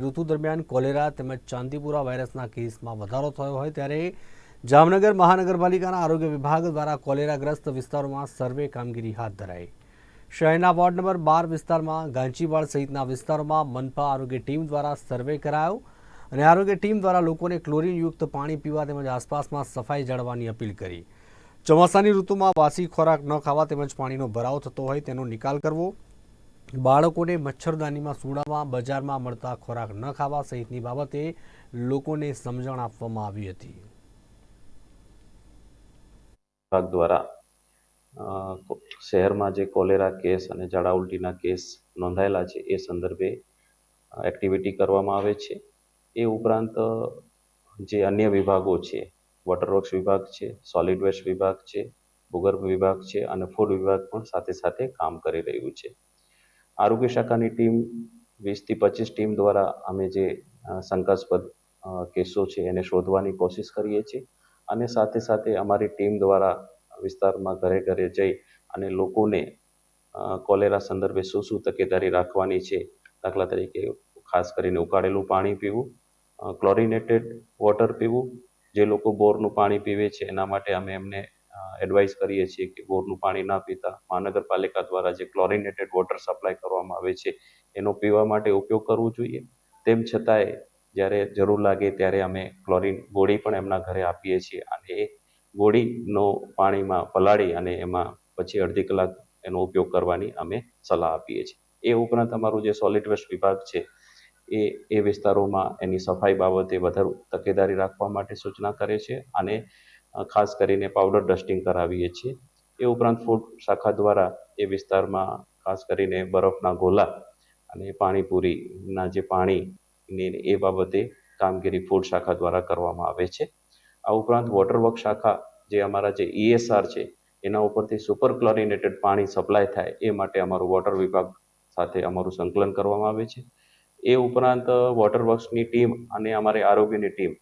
ઋતુ દરમિયાન કોલેરા તેમજ ચાંદીપુરા વાયરસના કેસમાં વધારો થયો હોય ત્યારે જામનગર મહાનગરપાલિકાના આરોગ્ય વિભાગ દ્વારા કોલેરાગ્રસ્ત વિસ્તારોમાં સર્વે કામગીરી હાથ ધરાઈ. શહેરના વોર્ડ નંબર બાર વિસ્તારમાં, ગાંચીવાડ સહિતના વિસ્તારોમાં મનપા આરોગ્ય ટીમ દ્વારા સર્વે કરાયો અને આરોગ્ય ટીમ દ્વારા લોકોને ક્લોરીનયુક્ત પાણી પીવા તેમજ આસપાસમાં સફાઈ જાળવવાની અપીલ કરી. ચોમાસાની ઋતુમાં વાસી ખોરાક ન ખાવા તેમજ પાણીનો ભરાવ થતો હોય તેનો નિકાલ કરવો બાળકોને મચ્છરદાનીમાં સુડાવવા બજારમાં મળતા ખોરાક ન ખાવા સહિતની બાબતે લોકોને સમજણ આપવામાં આવી હતી. વિભાગ દ્વારા શહેરમાં જે કોલેરા કેસ અને ઝાડા ઉલટીના કેસ નોંધાયેલા છે, એ સંદર્ભે એક્ટિવિટી કરવામાં આવે છે. એ ઉપરાંત જે અન્ય વિભાગો છે વોટરવર્ક્સ વિભાગ છે સોલિડ વેસ્ટ વિભાગ છે, ભૂગર્ભ વિભાગ છે અને ફૂડ વિભાગ પણ સાથે સાથે કામ કરી રહ્યું છે. આરોગ્ય શાખાની ટીમ, વીસથી પચીસ ટીમ દ્વારા અમે જે શંકાસ્પદ કેસો છે એને શોધવાની કોશિશ કરીએ છીએ. અને સાથે સાથે અમારી ટીમ દ્વારા વિસ્તારમાં ઘરે ઘરે જઈ અને લોકોને કોલેરા સંદર્ભે શું શું તકેદારી રાખવાની છે, દાખલા તરીકે ખાસ કરીને ઉકાળેલું પાણી પીવું ક્લોરિનેટેડ વોટર પીવું, જે લોકો બોરનું પાણી પીવે છે એના માટે અમે એમને એડવાઇસ કરીએ છીએ કે બોરનું પાણી ના પીતા. મહાનગરપાલિકા દ્વારા જે ક્લોરિનેટેડ વોટર સપ્લાય કરવામાં આવે છે, એનો પીવા માટે ઉપયોગ કરવો જોઈએ. તેમ છતાંય, જ્યારે જરૂર લાગે ત્યારે અમે ક્લોરિન ગોળી પણ એમના ઘરે આપીએ છીએ અને એ ગોળીનો પાણીમાં પલાળી અને એમાં પછી અડધી કલાક એનો ઉપયોગ કરવાની અમે સલાહ આપીએ છીએ. એ ઉપરાંત અમારું જે સોલિડ વેસ્ટ વિભાગ છે, એ એ વિસ્તારોમાં એની સફાઈ બાબતે વધારે તકેદારી રાખવા માટે સૂચના કરે છે અને ખાસ કરીને પાવડર ડસ્ટિંગ કરાવીએ છીએ. એ ઉપરાંત ફૂડ શાખા દ્વારા એ વિસ્તારમાં ખાસ કરીને બરફના ગોલા અને પાણીપુરીના જે પાણીની એ બાબતે કામગીરી ફૂડ શાખા દ્વારા કરવામાં આવે છે. આ ઉપરાંત વોટરવર્ક શાખા જે અમારા જે ઈએસઆર છે, એના ઉપરથી સુપર ક્લોરિનેટેડ પાણી સપ્લાય થાય એ માટે અમારું વોટર વિભાગ સાથે અમારું સંકલન કરવામાં આવે છે. એ ઉપરાંત વોટરવર્ક્સની ટીમ અને અમારી આરોગ્યની ટીમ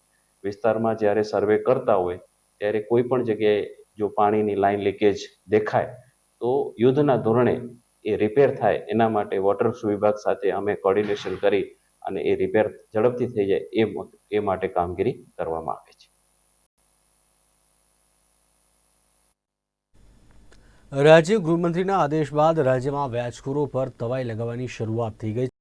વિસ્તારમાં જ્યારે સર્વે કરતા હોય ત્યારે કોઈ પણ જગ્યાએ જો પાણીની લાઈન લીકેજ દેખાય, તો યુદ્ધના ધોરણે એ રિપેર થાય. એના માટે વોટર વિભાગ સાથે અમે કોર્ડિનેશન કરી અને એ રિપેર ઝડપથી થઈ જાય એ એ માટે કામગીરી કરવામાં આવે છે. રાજ્ય ગૃહમંત્રીના આદેશ બાદ રાજ્યમાં વ્યાજખોરો પર તવાઈ લગાવવાની શરૂઆત થઈ ગઈ